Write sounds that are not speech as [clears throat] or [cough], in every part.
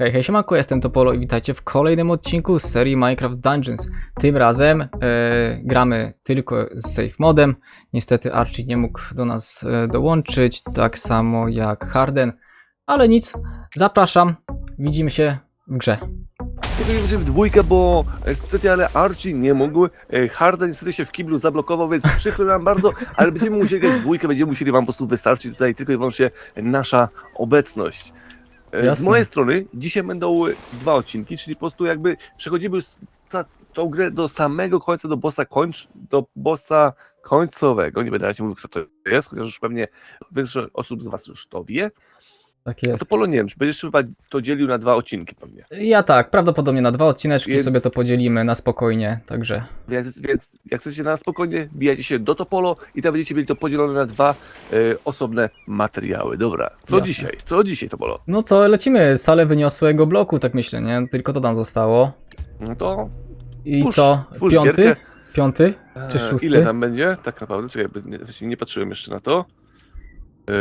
Hej, hej, siemanko, jestem Topolo i witajcie w kolejnym odcinku z serii Minecraft Dungeons. Tym razem e, gramy tylko z safe modem. Niestety Archie nie mógł do nas e, dołączyć, tak samo jak Harden, ale nic, zapraszam, widzimy się w grze. Tylko już w dwójkę, bo e, niestety, ale Archie nie mógł. E, Harden niestety się w kiblu zablokował, więc [laughs] przykro nam bardzo, ale będziemy musieli grać w dwójkę, będziemy musieli wam po prostu wystarczyć tutaj tylko i wyłącznie nasza obecność. E, Z Jasne. mojej strony dzisiaj będą dwa odcinki, czyli po prostu jakby przechodzimy już za tą grę do samego końca, do bossa kończ, do bossa końcowego. Nie będę raczej mówił, kto to jest, chociaż już pewnie większość osób z was już to wie. Tak A to jest. Polo nie wiem, czy będziesz chyba to dzielił na dwa odcinki pewnie. Ja tak, prawdopodobnie na dwa odcineczki Więc- sobie to podzielimy na spokojnie, także Więc, więc jak chcecie na spokojnie, bijajcie się do Topolo i tam będziecie mieli to podzielone na dwa e, osobne materiały. Dobra, co Jasne. dzisiaj? Co dzisiaj Topolo? no co, lecimy, salę wyniosłego bloku, tak myślę, nie? Tylko to tam zostało. No to I Pusz- co, pusz piąty? gierkę. Piąty? Czy e, szósty? ile tam będzie? Tak naprawdę, czekaj, by- nie, właśnie nie patrzyłem jeszcze na to. E,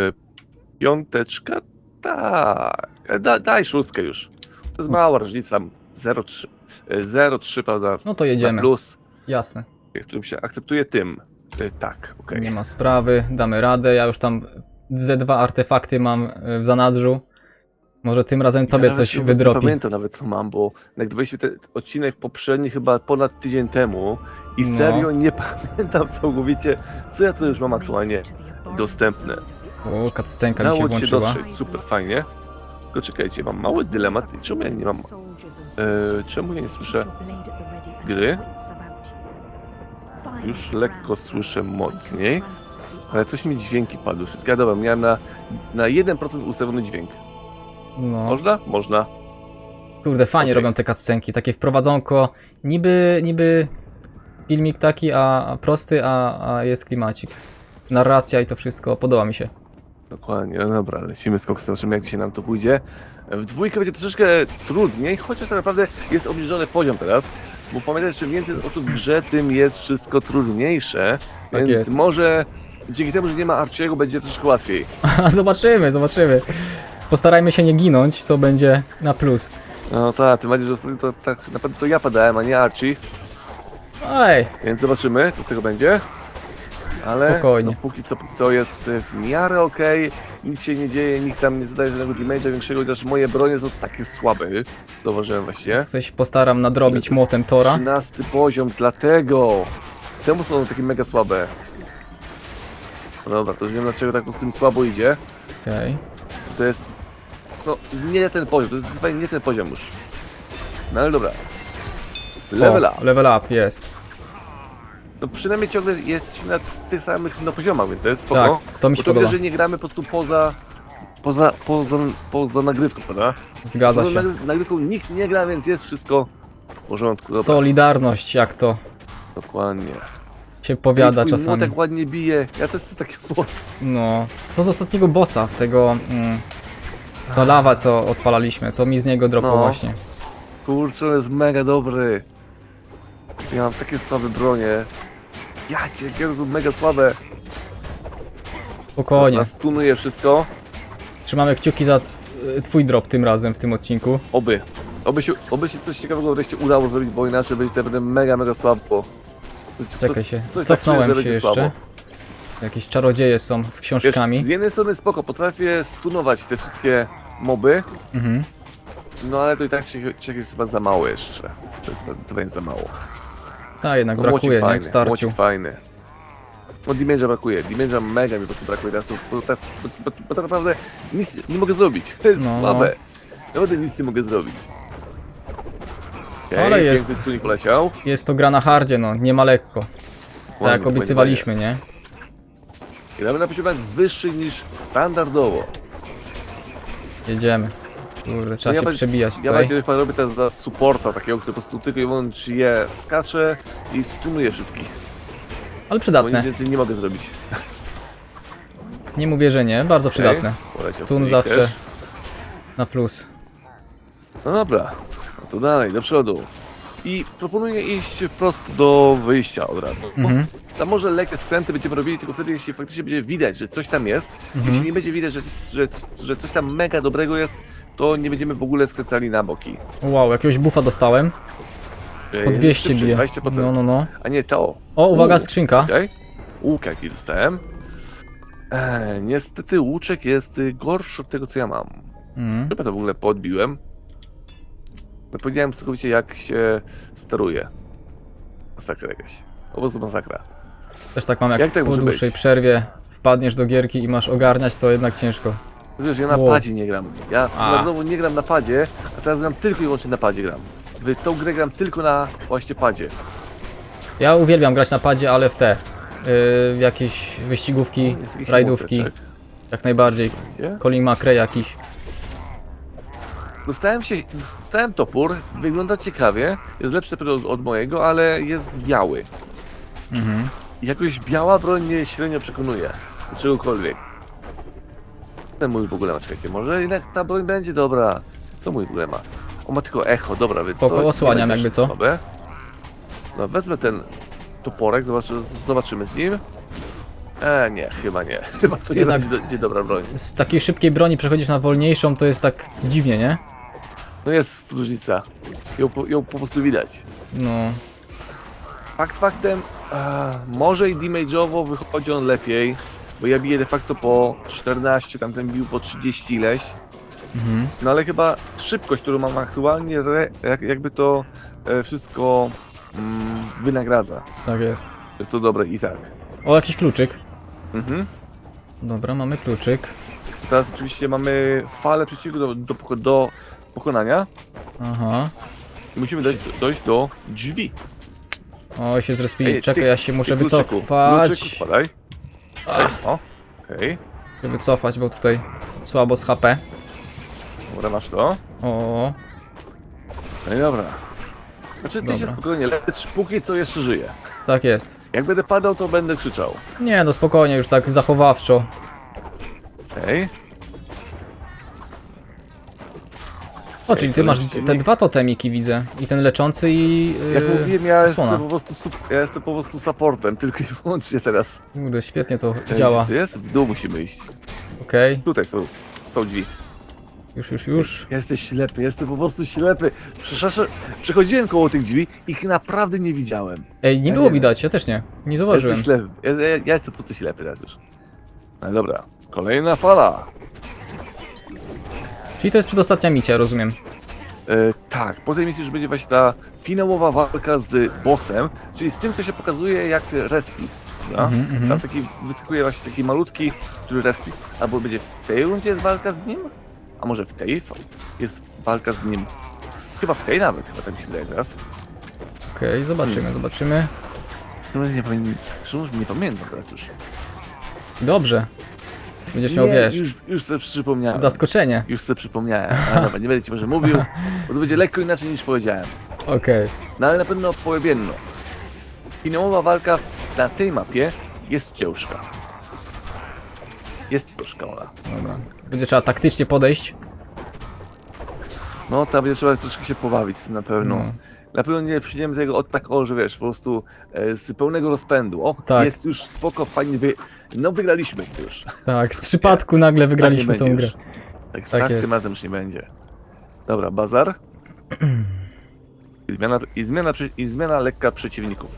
piąteczka? Tak. E, Da, daj szóstkę już. To jest mała różnica, tam 0,3. e, 0,3, prawda? No to Na jedziemy, plus, jasne. którym się akceptuje tym. E, tak, okej. Nie ma sprawy, damy radę. Ja już tam ze dwa artefakty mam y, w zanadrzu. Może tym razem tobie nawet coś się prostu wydropi. Nie pamiętam nawet co mam, bo nagrywaliśmy ten odcinek poprzedni chyba ponad tydzień temu i No. serio nie [laughs] pamiętam całkowicie, co ja tu już mam aktualnie dostępne. O, cutscenka mi się Dało ci się włączyła. dotrzeć, super fajnie. Tylko czekajcie, mam mały dylemat. Czemu ja nie mam... E, czemu ja nie słyszę gry? Już lekko słyszę mocniej, ale coś mi dźwięki padły. Wszystkie, dobra, miałem na, na 1% ustawiony dźwięk. No, Można? Można. kurde, fajnie Okej. robią te cutscenki. Takie wprowadzonko. Niby, niby filmik taki, a, a prosty, a, a jest klimacik. Narracja i to wszystko, podoba mi się. Dokładnie, no dobra, lecimy z koksem, zobaczymy jak dzisiaj nam to pójdzie. W dwójkę będzie troszeczkę trudniej, chociaż tak naprawdę jest obniżony poziom teraz, bo pamiętaj, że więcej osób w grze, tym jest wszystko trudniejsze, Tak więc jest. może dzięki temu, że nie ma Archiego, będzie troszkę łatwiej. [laughs] zobaczymy, zobaczymy. Postarajmy się nie ginąć, to będzie na plus. No tak, tym bardziej, że ostatnio to tak naprawdę to ja padałem, a nie Archie, Ej, więc zobaczymy, co z tego będzie. Ale Spokojnie. No, póki co, co jest y, w miarę okej, nic się nie dzieje, nikt tam nie zadaje żadnego damage'a większego, chociaż moje bronie są takie słabe, zauważyłem właśnie. coś postaram nadrobić młotem Tora. 13 poziom, dlatego temu są takie mega słabe. No dobra, to już wiem dlaczego tak z tym słabo idzie. Okej. To jest, no nie ten poziom, to jest nie ten poziom już. No ale dobra. Level O, up. Level up, jest. No przynajmniej ciągle jest na tych samych no, poziomach, więc to jest spoko. Tak, to mi się Bo to podoba. widać, że nie gramy po prostu poza, poza, poza, poza nagrywką, prawda? Zgadza Poza się. nagry- nagrywką nikt nie gra, więc jest wszystko w porządku. Dobra, Solidarność, jak to dokładnie. się powiada twój czasami. młotek ładnie bije. Ja też chcę taki młot. No, to z ostatniego bossa, tego mm, to lawa, co odpalaliśmy, to mi z niego dropło No. właśnie. Kurczę, on jest mega dobry. Ja mam takie słabe bronie. Ja cię, są mega słabe. Spokojnie. Dobra, Stunuję wszystko. Trzymamy kciuki za y, twój drop tym razem w tym odcinku. Oby. Oby się, oby się coś ciekawego wreszcie udało zrobić, bo inaczej będzie to będę mega, mega słabo. Co- Czekaj się, coś tak cofnąłem czuję, że się będzie jeszcze. słabo. Jakieś czarodzieje są z Wiesz, książkami. z jednej strony spoko, potrafię stunować te wszystkie moby, Mhm. no ale to i tak się, się jest chyba za mało jeszcze. To jest będzie za mało. Tak, jednak No, brakuje, nie? fajny, W starciu. fajny. No damage'a brakuje, damage'a mega mi po prostu brakuje teraz, bo, bo, tak- bo, bo, bo tak naprawdę nic nie mogę zrobić, [laughs] to jest No, no. słabe. Naprawdę nic nie mogę zrobić. Okay, Ale jest. Stunik poleciał. Jest to gra na hardzie, no, nie ma lekko. Tak jak obiecywaliśmy, nie? I nawet na poziomach wyższy niż standardowo. Jedziemy. Kurde, trzeba ja się przebijać Ja tutaj. będzie chyba robię teraz dla supporta takiego, który po prostu tylko i wyłącznie je skacze i stunuje wszystkich. Ale Bo nic przydatne. więcej nie mogę zrobić. Nie mówię, że nie, bardzo przydatne. Poleciał Stun zawsze też. na plus. No dobra, no to dalej, do przodu. I proponuję iść wprost do wyjścia od razu. Mhm. Tam może lekkie skręty będziemy robili tylko wtedy, jeśli faktycznie będzie widać, że coś tam jest. Mhm. Jeśli nie będzie widać, że, że, że coś tam mega dobrego jest, to nie będziemy w ogóle skręcali na boki. Wow, jakiegoś buffa dostałem. Po 200 bije. 20%. No, no, no. A nie to. O, uwaga, U. skrzynka. Okej. Łuk jaki dostałem. Eee, niestety łuczek jest y, gorszy od tego, co ja mam. Mhm. Chyba to w ogóle podbiłem. Zapomniałem całkowicie, jak się steruje. Masakra jakaś. Po prostu masakra. Też tak mam, jak, Jak tak po dłuższej być? przerwie wpadniesz do gierki i masz ogarniać, to jednak ciężko. Wiesz, ja na Wow. padzie nie gram. Ja standardowo nie gram na padzie, a teraz gram tylko i wyłącznie na padzie gram. W tą grę gram tylko na właśnie padzie. Ja uwielbiam grać na padzie, ale w te. Yy, w jakieś wyścigówki, rajdówki, jak najbardziej. Gdzie? Colin McRae jakiś. Dostałem się, dostałem topór, wygląda ciekawie, jest lepszy od, od mojego, ale jest biały. Mhm. Jakoś biała broń mnie średnio przekonuje. Do czegokolwiek. Ten mój w ogóle ma, czekajcie, może jednak ta broń będzie dobra. Co mój w ogóle ma? On ma tylko echo, dobra, więc Spoko, to nie osłaniam będzie jakby co. Słabe. No wezmę ten toporek, zobaczy, zobaczymy z nim. E, nie, chyba nie. [laughs] Chyba to nie Jednak- będzie, będzie dobra broń. Z takiej szybkiej broni przechodzisz na wolniejszą, to jest tak dziwnie, nie? No jest różnica. Ją, po- ją po prostu widać. No. Fakt faktem, e, może i damage'owo wychodzi on lepiej, bo ja biję de facto po 14, tamten bił po 30 ileś. Mhm. No ale chyba szybkość, którą mam aktualnie, re, jak, jakby to e, wszystko mm, wynagradza. Tak jest. Jest to dobre i tak. O, jakiś kluczyk. Mhm. Dobra, mamy kluczyk. Teraz oczywiście mamy falę przeciwko do, do, do pokonania Aha. i musimy dojść, dojść do drzwi. O, się zrespili. Ej, Czekaj, ty- ja się muszę Ty, kluczyku, wycofać. Spadaj. Ach, O, okej. się wycofać, bo tutaj słabo z HP. Dobra, masz to. O, No i dobra. Znaczy, ty się Dobra. spokojnie lecz, póki co jeszcze żyję. tak jest. Jak będę padał, to będę krzyczał. Nie, no spokojnie, już tak zachowawczo. Okej. O, czyli ty masz te dwa totemiki widzę. I ten leczący i... Jak Yy, mówiłem, ja osłona. jestem po prostu sup- ja jestem po prostu supportem, tylko i wyłącznie teraz. Kurde, świetnie to działa. to jest? W dół musimy iść. Okej, Tutaj są, są drzwi. już, już, już. Jesteś ślepy, jestem po prostu ślepy. Przeszedłem- Przechodziłem koło tych drzwi i ich naprawdę nie widziałem. Ej, nie Ja było nie widać, ja też nie. Nie zauważyłem. Jesteś ślepy. Ja, ja, ja jestem po prostu ślepy teraz już. No dobra, kolejna fala. Czyli to jest przedostatnia misja, rozumiem. E, tak, po tej misji już będzie właśnie ta finałowa walka z bossem, czyli z tym, kto się pokazuje jak respi. No? Mhm, mhm. Tam taki wyskakuje właśnie taki malutki, który respi. Albo będzie w tej rundzie jest walka z nim? A może w tej jest walka z nim? Chyba w tej nawet, chyba tak mi się wydaje teraz. Okej, zobaczymy, zobaczymy. No nie, pamię- szczerze nie pamiętam teraz już. Dobrze. Będziesz miał, wiesz, już, już sobie przypomniałem. zaskoczenie. Już sobie przypomniałem. Ale dobra, nie będę ci może mówił, bo to będzie lekko inaczej niż powiedziałem. Okej. No ale na pewno powiem jedno. Finałowa walka w, na tej mapie jest ciężka. Jest ciężka ona. Dobra. Będzie trzeba taktycznie podejść. No tam będzie trzeba troszkę się pobawić z tym na pewno. No. Na pewno nie przyjdziemy do tego od tak o, że wiesz, po prostu e, z pełnego rozpędu. O, Tak. jest już spoko, fajnie, wy... no wygraliśmy już. Tak, z przypadku nagle wygraliśmy tak tą nie grę. Tak, Tak tak, tym razem już nie będzie. Dobra, bazar. I zmiana, i zmiana, i zmiana lekka przeciwników.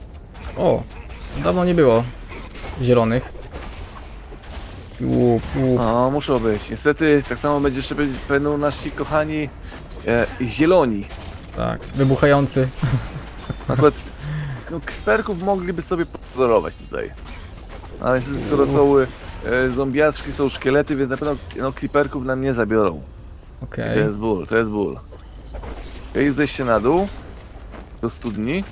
O, dawno nie było zielonych. Łup, łup. O, muszą być. Niestety tak samo będzie jeszcze będą nasi kochani e, zieloni. Tak, wybuchający. Akurat no, kliperków mogliby sobie podarować tutaj. Ale niestety skoro są e, zombiaczki, są szkielety, więc na pewno no, kliperków nam nie zabiorą. Okej. To jest ból, to jest ból. Okay, zejście na dół. Do studni.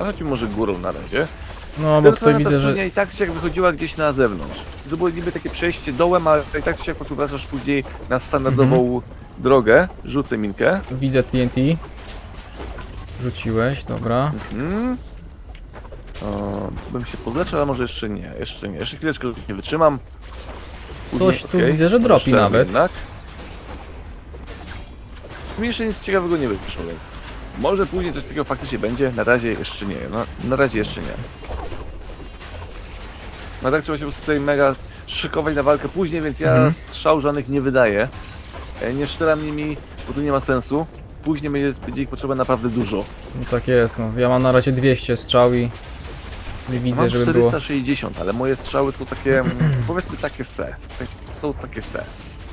A chodźmy może górą na razie. No, bo Tylko tutaj ta widzę, że studnia i tak czy jak wychodziła gdzieś na zewnątrz. To było niby takie przejście dołem, ale i tak czy jak po prostu wracasz później na standardową Mhm. Drogę. Rzucę minkę. widzę TNT. Rzuciłeś, dobra. Hmm. O, bym się podleczył, ale może jeszcze nie, jeszcze nie. Jeszcze chwileczkę nie wytrzymam. Coś tu okej. widzę, że dropi Strzelam nawet. Jednak. Mi jeszcze nic ciekawego nie wyszło, więc Może później coś takiego faktycznie będzie, na razie jeszcze nie. No, na razie jeszcze nie. No tak trzeba się po prostu tutaj mega szykować na walkę później, więc ja Mhm. strzał żadnych nie wydaję. E, Nie strzelam nimi, bo tu nie ma sensu. Później będzie, będzie ich potrzeba naprawdę dużo. No tak jest, no. Ja mam na razie 200 strzał i nie widzę, Mam żeby było... 460, ale moje strzały są takie, mm, [clears throat] powiedzmy takie se. Tak, są takie se.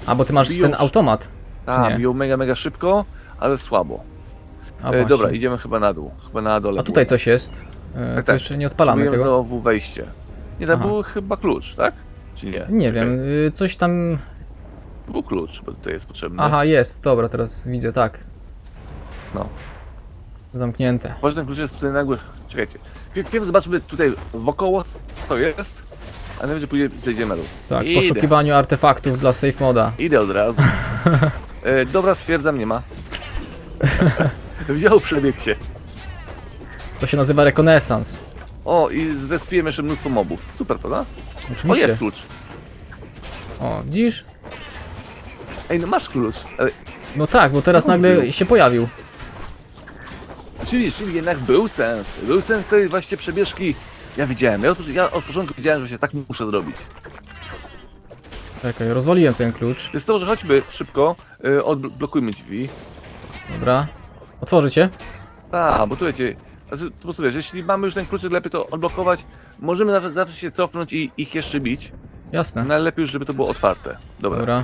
A, bo ty masz biją ten automat. Tak, nie? biją mega, mega szybko, ale słabo. A, E, właśnie. dobra, idziemy chyba na dół. Chyba na dole. A tutaj było. coś jest. E, Tak, to tak. jeszcze nie odpalamy Próbujemy tego. znowu wejście. Nie, tam Aha. był chyba klucz, tak? Czy nie? Nie Czekaj. wiem, y, coś tam... Był klucz, bo tutaj jest potrzebny. Aha, jest, dobra, teraz widzę, tak. No. Zamknięte. Ważny klucz jest tutaj na górze. Czekajcie. Pierw zobaczmy tutaj wokoło, co to jest, a najwyżej później zejdziemy dół. Tak, Idę. poszukiwaniu artefaktów dla safe moda. Idę od razu. [laughs] E, dobra, stwierdzam, nie ma. [laughs] Wziął, przebiegł się. To się nazywa rekonesans. O, i zrespiłem jeszcze mnóstwo mobów. Super, prawda? Oczywiście. O, jest klucz. O, widzisz? Ej, no masz klucz. Ale, No tak, bo teraz nagle się pojawił. czyli, czyli jednak był sens. Był sens tej właśnie przebieżki. Ja widziałem, ja od, ja od początku wiedziałem, że się tak muszę zrobić. Czekaj, rozwaliłem ten klucz. Jest to, że chodźmy szybko, y, odblokujmy drzwi. Dobra. Otworzy się? A, bo tu wiecie, znaczy, po prostu wiesz, jeśli mamy już ten kluczyk, lepiej to odblokować. Możemy zawsze, zawsze się cofnąć i ich jeszcze bić. Jasne. No ale lepiej już, żeby to było otwarte. Dobra. Dobra.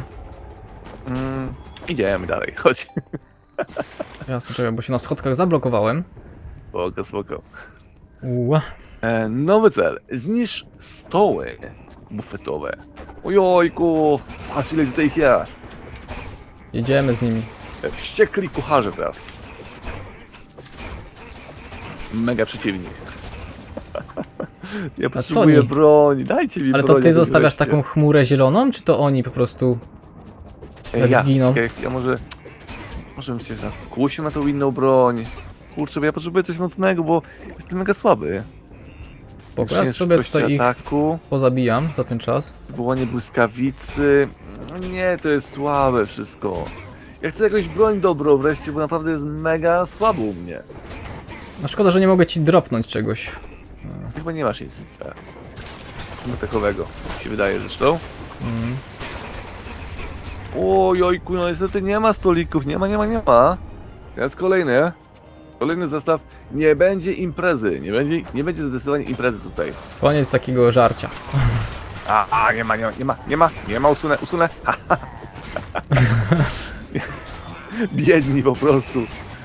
Mm, idziemy dalej, [laughs] chodź. Jasne, czekaj, bo się na schodkach zablokowałem. Spoko, spoko. Ua. E, nowy cel. Zniszcz stoły bufetowe. Ojojku, patrz ile tutaj ich jest. Jedziemy z nimi. E, Wściekli kucharze teraz. Mega przeciwnik. [laughs] Ja potrzebuję oni? broni, dajcie mi Ale to ty zostawiasz wreszcie. taką chmurę zieloną, czy to oni po prostu... Ja, czekaj, ja może... Może bym się zaraz skusił na tą inną broń. Kurczę, bo ja potrzebuję coś mocnego, bo jestem mega słaby. Spoko, ja Zwiększenie sobie tutaj ich ataku. pozabijam za ten czas. Wywołanie błyskawicy. No Nie, to jest słabe wszystko. Ja chcę jakąś broń dobrą wreszcie, bo naprawdę jest mega słabo u mnie. No szkoda, że nie mogę ci dropnąć czegoś. Chyba nie masz nic e, takowego, mi się wydaje zresztą. Mm. Ojojku, no niestety nie ma stolików, nie ma, nie ma, nie ma. Teraz kolejny. Kolejny zestaw. Nie będzie imprezy, nie będzie, nie będzie zdecydowanie imprezy tutaj. Koniec takiego żarcia. A, a nie ma, nie ma, nie ma, nie ma, nie ma, usunę, usunę. Ha, [laughs] ha. Biedni po prostu.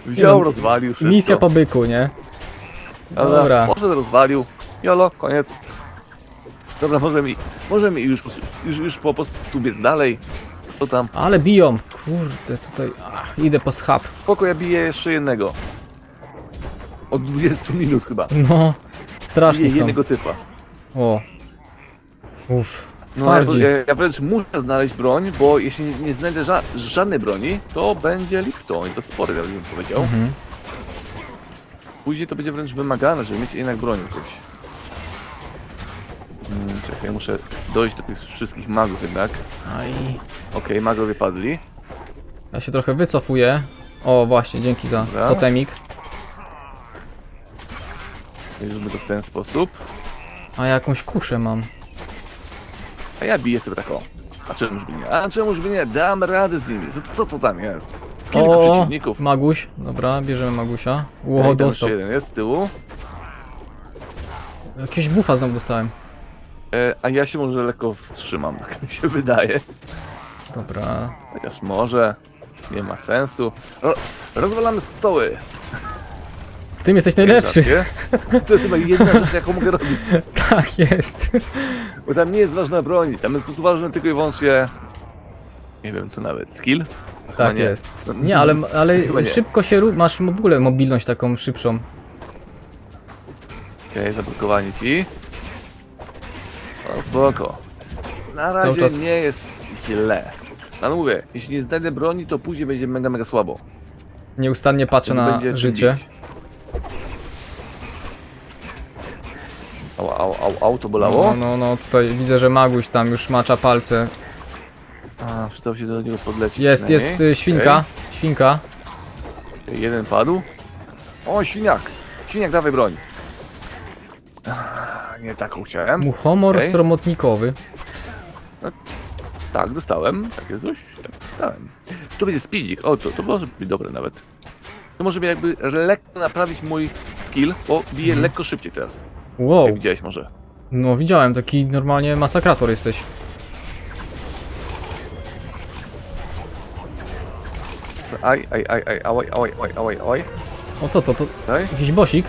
Wziął, no, rozwalił wszystko. Misja po byku, nie? Dobra. Dobra. Poszedł, rozwalił. Jolo, koniec. Dobra, możemy, możemy już, już, już po prostu biec dalej. Co tam? Ale biją. Kurde, tutaj... Ach, idę po schab. Spoko, ja biję jeszcze jednego. Od 20 minut chyba. No, strasznie Biję są. jednego typa. O. Uff, No, ja, twardzi. ja, ja wręcz muszę znaleźć broń, bo jeśli nie, nie znajdę ża żadnej broni, to będzie Lipton i to spory, ja bym powiedział. Mhm. Później to będzie wręcz wymagane, żeby mieć jednak broń coś. Hmm, czekaj, muszę dojść do tych wszystkich magów jednak. Aj. Okej, magowie padli. Ja się trochę wycofuję. O, właśnie, dzięki za Dobra. totemik. Zróbmy to w ten sposób. A ja jakąś kuszę mam. A ja biję sobie taką. A czemuż by nie? A czemuż by nie? Dam radę z nimi. Co, co to tam jest? Kilku o, przeciwników. Maguś. Dobra, bierzemy Magusia. Ło, Ej, tam dostał. jeszcze jeden jest z tyłu. Jakiegoś bufa znowu dostałem. E, a ja się może lekko wstrzymam, [laughs] tak mi się wydaje. Dobra. Chociaż może. Nie ma sensu. Ro rozwalamy stoły. W tym jesteś najlepszy. [laughs] To jest chyba jedna rzecz, jaką mogę robić. [laughs] tak jest. Bo tam nie jest ważna broń. Tam jest po prostu ważne tylko i wyłącznie... Nie wiem co nawet. Skill? Chyba Tak nie. jest. No, Nie, ale, ale Chyba nie. szybko się ru- masz w ogóle mobilność taką szybszą. Okej, zablokowanie ci. No spoko. Na razie czas- nie jest źle. Ale mówię, jeśli nie znajdę broni, to później będzie mega, mega słabo. Nieustannie patrzę na będzie czym życie. bić. Au, au, au, au, to bolało? No, no, no, tutaj widzę, że Maguś tam już macza palce. A, przydał się do niego podlecieć Jest, jest y, świnka. Świnka. Okej, Jeden padł. O, świniak! Świniak, dawaj broń. Nie taką chciałem. Muchomor Okej. sromotnikowy. Tak, dostałem. Takie coś. Tak, dostałem. Tu będzie speedzik. O, to, to może być dobre nawet. To może mi jakby lekko naprawić mój skill, bo bije Mhm. lekko szybciej teraz. Wow. Jak widziałeś może. No widziałem, taki normalnie masakrator jesteś. Aj, aj, aj, aj, ałaj, ałaj, ałaj, ałaj, ałaj. O co to? To Daj. jakiś bosik?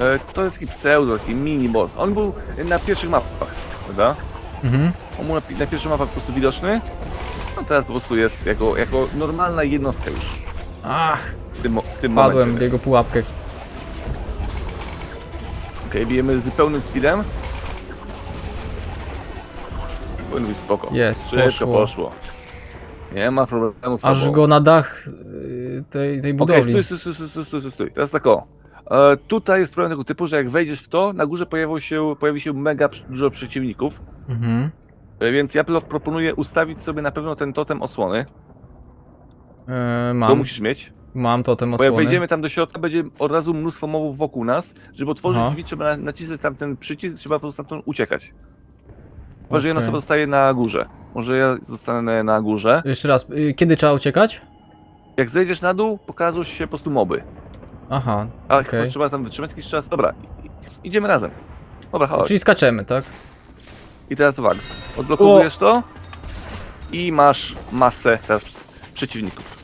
E, to jest taki pseudo, taki mini boss. On był na pierwszych mapach, prawda? Mhm. On był na, pi- na pierwszych mapach po prostu widoczny. No teraz po prostu jest jako, jako normalna jednostka już. Ach, W tym, mo- w tym padłem w momencie. jego pułapkę. Okej, bijemy z pełnym speedem. Powinno być spoko. Jest, Szybko poszło. poszło. Nie ma problemu z Aż tobą. go na dach y, tej, tej Okej, budowli. stój, stój, stój, stój, stój, stój, stój, stój. Teraz tak o. E, tutaj jest problem tego typu, że jak wejdziesz w to, na górze pojawią się, pojawi się mega dużo przeciwników. Mhm. E, więc ja pro- proponuję ustawić sobie na pewno ten totem osłony. E, To mam, musisz mieć. mam totem Bo jak osłony. wejdziemy tam do środka, będzie od razu mnóstwo mobów wokół nas. Żeby otworzyć Aha. drzwi, trzeba na- nacisnąć tam ten przycisk, trzeba po prostu stamtąd uciekać. Chyba, że jedna Okej. osoba zostaje na górze. Może ja zostanę na górze. Jeszcze raz, y, kiedy trzeba uciekać? Jak zejdziesz na dół, pokażą się po prostu moby. Aha, A Okej. chyba trzeba tam wytrzymać jakiś czas. Dobra, i- i- idziemy razem. Dobra, chodź. czyli skaczemy, tak? I teraz uwaga. Odblokowujesz to i masz masę teraz przec- przeciwników.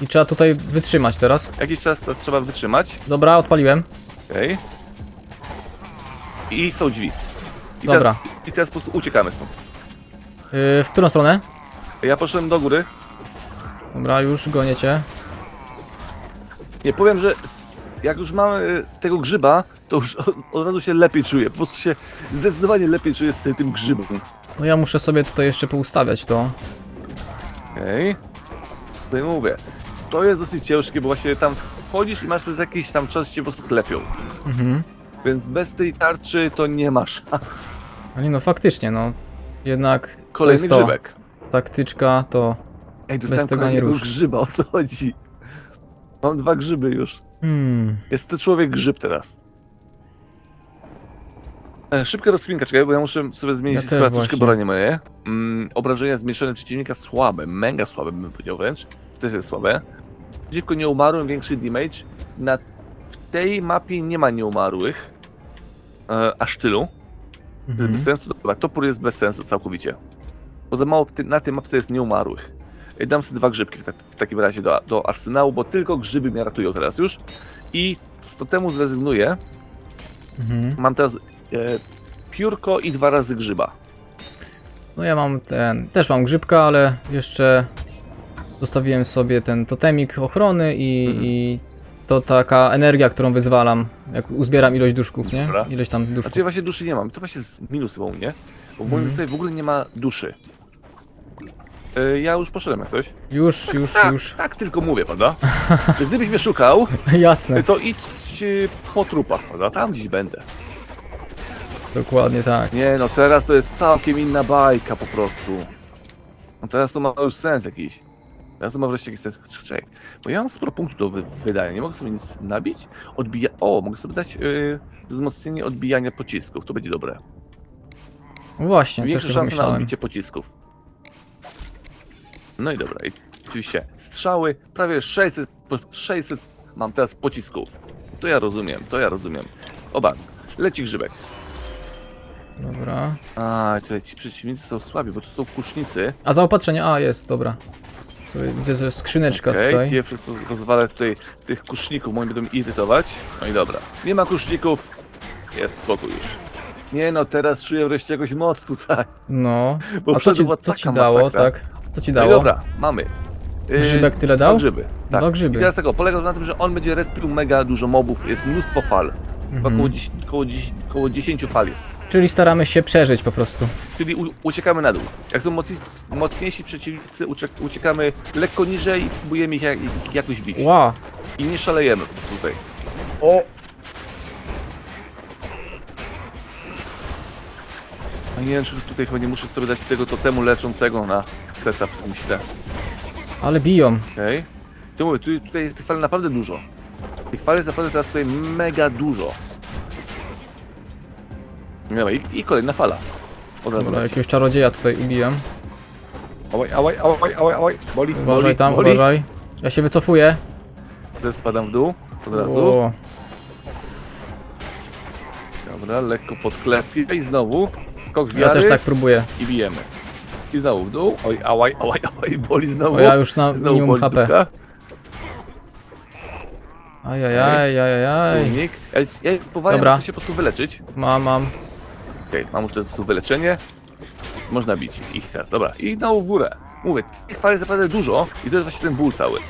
I trzeba tutaj wytrzymać teraz. Jakiś czas teraz trzeba wytrzymać. Dobra, odpaliłem. Okej. I są drzwi. I Dobra. Teraz, I teraz po prostu uciekamy stąd. Y, w którą stronę? Ja poszedłem do góry. Dobra, już gonię cię. Nie, powiem, że jak już mamy y, tego grzyba, to już od, razu się lepiej czuję. Po prostu się zdecydowanie lepiej czuję z tym grzybem. No ja muszę sobie tutaj jeszcze poustawiać to. Okej. Tutaj mówię. To jest dosyć ciężkie, bo właśnie tam wchodzisz i masz przez jakiś tam czas cię po prostu klepią. Mhm. Więc bez tej tarczy to nie ma szans. Ale no faktycznie, no. Jednak to Kolejny jest to. grzybek. Taktyczka to... Ej, dostałem tego nie rusz. grzyba, o co chodzi? Mam dwa grzyby już. Hmm. Jest to człowiek grzyb teraz. E, Szybka rozkminka, czekaj, bo ja muszę sobie zmienić Ja ja też troszkę właśnie. bronie moje. Mm, obrażenia zmniejszone przeciwnika słabe, mega słabe bym powiedział wręcz. To też jest słabe. Przeciwko nieumarłym większy damage. Na, w tej mapie nie ma nieumarłych. E, aż tylu. Mhm. Bez sensu. Dobra, topór jest bez sensu całkowicie. Bo za mało w ty, na tej mapce jest nieumarłych. Dam sobie dwa grzybki w, ta, w takim razie do, do arsenału, bo tylko grzyby mnie ratują teraz już. I z totemu zrezygnuję. Mhm. Mam teraz e, piórko i dwa razy grzyba. No ja mam ten... Też mam grzybka, ale jeszcze... Zostawiłem sobie ten totemik ochrony i, Mhm. i to taka energia, którą wyzwalam, jak uzbieram ilość duszków, nie? Dobra. Ileś tam duszków. Znaczy ja właśnie duszy nie mam. To właśnie jest minus u mnie. Bo w moim Mhm. zestawie w ogóle nie ma duszy. E, ja już poszedłem jak coś. Już, już, Tak, już. tak tylko mówię, prawda? Że gdybyś mnie szukał, [laughs] Jasne, to idź e, po trupach, prawda? Tam gdzieś będę. dokładnie tak. Nie no, teraz to jest całkiem inna bajka po prostu. No teraz to ma już sens jakiś. Teraz to ma wreszcie jakiś sens. Czekaj, bo ja mam sporo punktów do wy wydania, nie mogę sobie nic nabić? Odbija... O, mogę sobie dać yy, wzmocnienie odbijania pocisków, to będzie dobre. Właśnie, też Większe tak szanse na myślałem. odbicie pocisków. No i dobra, i oczywiście strzały, prawie 600, po- 600 mam teraz pocisków. To ja rozumiem, to ja rozumiem. Oba, leci grzybek. Dobra. A, tutaj ci przeciwnicy są słabi, bo to są kusznicy. A zaopatrzenie, a jest, dobra. Sobie widzę, że skrzyneczka Okej, tutaj. pierwszy co rozwalę tutaj tych kuszników, bo oni będą irytować. No i dobra. Nie ma kuszników. Jest spokój już. Nie no, teraz czuję wreszcie jakąś moc tutaj. No. Bo A co ci, co ci dało, masakra. tak? Co ci No i dało? dobra, mamy. Yy, Grzybek tyle Dwa dał? grzyby. Tak. Dwa grzyby. I teraz tego, polega to na tym, że on będzie respił mega dużo mobów, jest mnóstwo fal. Chyba Mhm. Około, 10, około, 10, około 10 fal jest. Czyli staramy się przeżyć po prostu. Czyli u, uciekamy na dół. Jak są mocniejsi, mocniejsi przeciwnicy, uciek, uciekamy lekko niżej i próbujemy ich, jak, jakoś bić. Ła! I nie szalejemy po prostu tutaj. O! A nie wiem, czy tutaj chyba nie muszę sobie dać tego totemu leczącego na setup, myślę. Ale biją. Okej. Okay. Tu mówię, tu, tutaj jest tych fal naprawdę dużo. Tych fal jest naprawdę teraz tutaj mega dużo. Dobra, i, i kolejna fala. Od razu Dobra, leci. jakiegoś czarodzieja tutaj ubijam. Ałaj, ałaj, ałaj, ałaj, ałaj. Boli, Uważaj boli, tam, boli. uważaj. Ja się wycofuję. Teraz spadam w dół. Od razu. O, Dobra, lekko podklepię i znowu skok ja wiary też tak próbuję. i bijemy. I znowu w dół. Oj, ałaj, ałaj, ałaj, boli znowu. O, ja już na znowu minimum boli HP. dupka. Ajajaj, ajajaj. Ja, ja spowalniam, Dobra. muszę się po prostu wyleczyć. Mam, mam. Okej, mam już po prostu wyleczenie. Można bić ich teraz, dobra. I znowu w górę. Mówię, tych fal jest naprawdę dużo i to jest właśnie ten ból cały.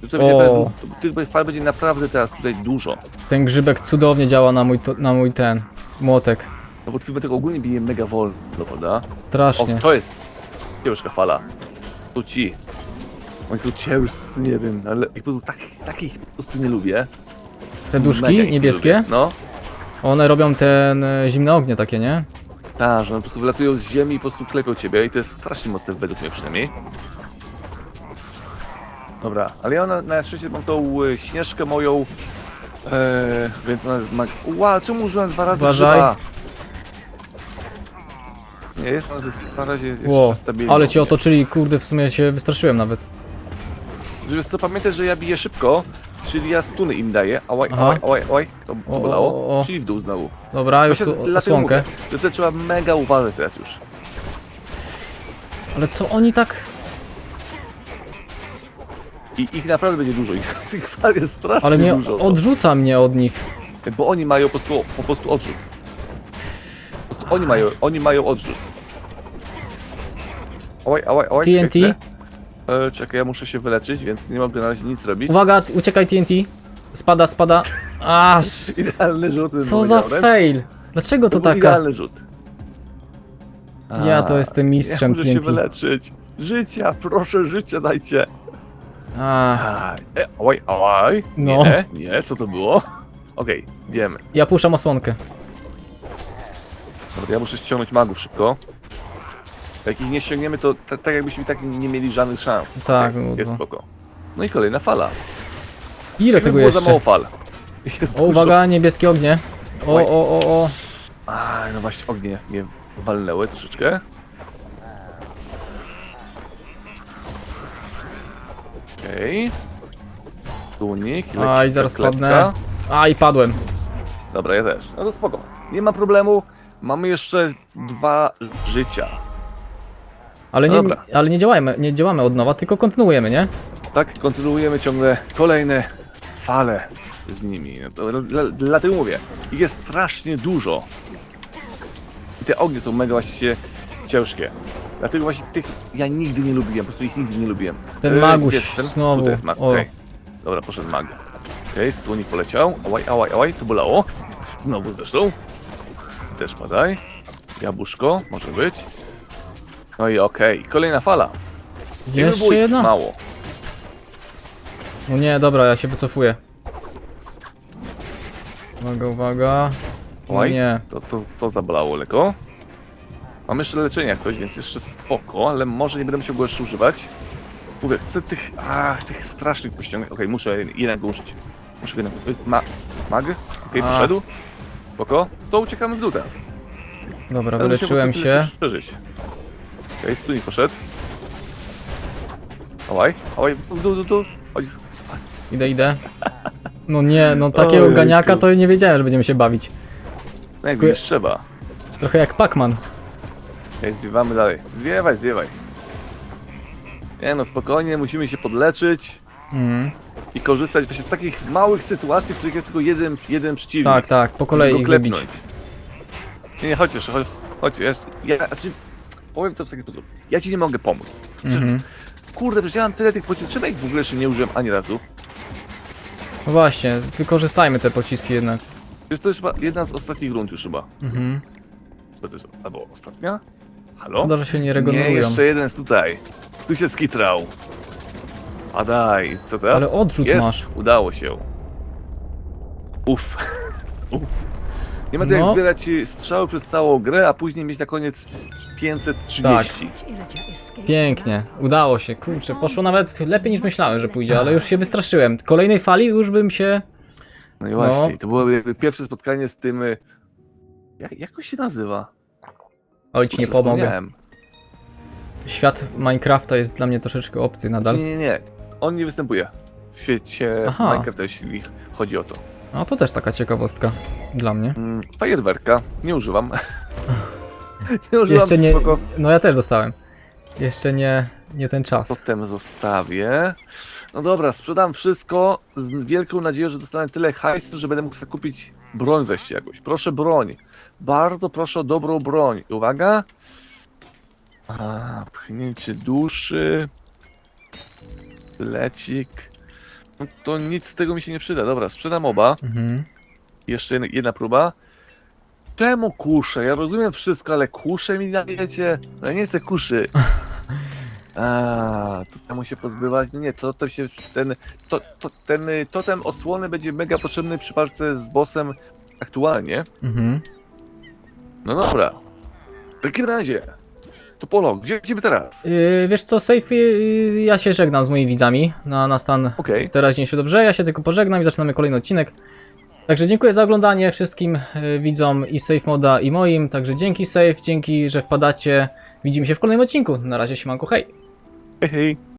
Tutaj będzie O. fal będzie naprawdę teraz tutaj dużo. Ten grzybek cudownie działa na mój, to, na mój ten młotek. No bo twój metek ogólnie bije mega wolno, prawda? O, Strasznie. to jest ciężka fala. Tu ci. Oni są ciężcy, nie wiem, ale ich po prostu tak, takich po prostu nie lubię. Te Mega duszki ich nie niebieskie, lubię. No. one robią ten e, zimne ognie takie, nie? Tak, że one po prostu wylatują z ziemi i po prostu klepią ciebie i to jest strasznie mocne według mnie przynajmniej. Dobra, ale ja na, na szczęście mam tą y, śnieżkę moją, e, więc ona jest mag... Ła, czemu użyłem dwa razy Uważaj. grzyba? Nie, jest ona ze- na razie jeszcze Ło, stabilna. ale cię otoczyli, kurde, w sumie się wystraszyłem nawet. Wiesz co, pamiętaj, że ja biję szybko, czyli ja stuny im daję, ałaj, Aha. ałaj, ałaj, ałaj, to, O, to o, bolało, o, o. czyli w dół znowu. Dobra, już Właśnie tu dlatego osłonkę. mówię, że to trzeba mega uważać teraz już. Ale co oni tak... I ich naprawdę będzie dużo, ich [laughs] tych fal jest strasznie Ale nie dużo. odrzuca mnie od nich. Bo oni mają po prostu, po prostu odrzut. Po prostu oni mają, oni mają odrzut. Oj, oj, oj, TNT? Czekaj, chwilę. e, czekaj, ja muszę się wyleczyć, więc nie mogę na razie nic robić. Uwaga, uciekaj TNT. Spada, spada. Aż! [laughs] Idealny rzut. bym Co za powiedział wręcz. fail! Dlaczego to To był taka? idealny rzut. Ja to jestem mistrzem ja muszę się TNT. wyleczyć. Życia, proszę, życia dajcie. A, Aj, e, oj, oj. No. Nie, nie, co to było? [laughs] Okej, idziemy. ja puszczam osłonkę. Dobra, ja muszę ściągnąć magów szybko. Jak ich nie ściągniemy, to ta- tak jakbyśmy tak nie mieli żadnych szans. Tak, Okej, no Jest to- spoko. No i kolejna fala. Ile tego było za mało jeszcze? fal. [laughs] Jest O, uwaga, niebieskie ognie. O, Oj. o, o, o. A, no właśnie, ognie mnie walnęły troszeczkę. Okej. Tunik. Aj, zaraz klepka. padnę. A, i padłem. Dobra, ja też. No to spoko. Nie ma problemu. Mamy jeszcze dwa życia. Ale nie, Dobra. ale nie działamy, nie działamy od nowa, tylko kontynuujemy, nie? Tak, kontynuujemy ciągle kolejne fale z nimi. No to dla- dlatego mówię, ich jest strasznie dużo. I te ognie są mega właściwie ciężkie. Dlatego właśnie tych ja nigdy nie lubiłem, po prostu ich nigdy nie lubiłem. Ten jest ten? znowu. Tutaj jest mag, O. okej. Dobra, poszedł mag. Okej, okay, poleciał. Ałaj, ałaj, ałaj, to bolało. Znowu zresztą. Też padaj. Jabłuszko, może być. No i okej, kolejna fala. Jeszcze jedna? Mało. No nie, dobra, ja się wycofuję. Uwaga, uwaga. Oj, nie. to, to, to zabolało lekko. Mam jeszcze leczenie jak coś, więc jeszcze spoko, ale może nie będę musiał go jeszcze używać. Mówię, chcę tych, ach, tych strasznych pościągać. Okej, muszę jeden go użyć. Muszę jeden, y, ma, mag? Okej, A. poszedł. Spoko. To uciekamy w dół teraz. Dobra, Będę wyleczyłem się. jeszcze Przeżyć. Okej, stój poszedł. Ałaj, ałaj, dół, w dół. Chodź. Idę, idę. No nie, no takiego Ojejku. ganiaka to nie wiedziałem, że będziemy się bawić. No jak trzeba. Trochę jak Pac-Man. Okej, zwiewamy dalej. Zwiewaj, zwiewaj. Nie no, spokojnie, musimy się podleczyć Mhm. i korzystać właśnie z takich małych sytuacji, w których jest tylko jeden, jeden przeciwnik. Tak, tak, po kolei Żeby ich go wybić. klepnąć. Nie, nie, chodź jeszcze, chodź, chodź, ja, ja znaczy, powiem to w taki sposób, ja ci nie mogę pomóc. Znaczy, Mhm. Kurde, przecież ja mam tyle tych pocisków, ich w ogóle jeszcze nie użyłem ani razu? No właśnie, wykorzystajmy te pociski jednak. Jest to już chyba jedna z ostatnich rund już chyba. Mhm. To jest, albo ostatnia? Halo? Szkoda, że się nie Nie, regenerują. jeszcze jeden jest tutaj. Tu się skitrał. A daj, co teraz? Ale odrzut jest, masz. udało się. Uff. [laughs] Uff. Nie ma to jak No. zbierać y, strzały przez całą grę, a później mieć na koniec 530. Pięknie, udało się, kurczę, poszło nawet lepiej niż myślałem, że pójdzie, ale już się wystraszyłem. Kolejnej fali już bym się No i właśnie, to było pierwsze spotkanie z tym... y, Jak, jak on się nazywa? Oj, ci nie Kurczę, pomogę. zapomniałem. Świat Minecrafta jest dla mnie troszeczkę obcy nadal. Nie, nie, nie. On nie występuje w świecie Aha. Minecrafta, jeśli chodzi o to. No to też taka ciekawostka dla mnie. Mm, Fajerwerka, nie używam. [laughs] nie używam, Jeszcze nie. spoko. No ja też dostałem. Jeszcze nie, nie ten czas. Potem zostawię. No dobra, sprzedam wszystko z wielką nadzieją, że dostanę tyle hajsu, że będę mógł sobie kupić broń wreszcie jakoś. Proszę broń. Bardzo proszę o dobrą broń. Uwaga. A, pchnięcie duszy. Lecik. No to nic z tego mi się nie przyda. Dobra, sprzedam oba. Mhm. Jeszcze jedna, jedna próba. Czemu kusze? Ja rozumiem wszystko, ale kusze mi dajecie? No nie chcę kuszy. [laughs] A, to temu się pozbywać? Nie, to, to się ten, to, to, ten totem osłony będzie mega potrzebny przy walce z bossem aktualnie. Mhm. No dobra. W takim razie, to Polo, gdzie idziemy teraz? Yy, wiesz co, Safe, yy, ja się żegnam z moimi widzami na, na stan Okej, teraźniejszy dobrze. Ja się tylko pożegnam i zaczynamy kolejny odcinek. Także dziękuję za oglądanie wszystkim yy, widzom i Safe Moda i moim. Także dzięki Safe, dzięki, że wpadacie. Widzimy się w kolejnym odcinku. Na razie, siemanku, hej! hej hej.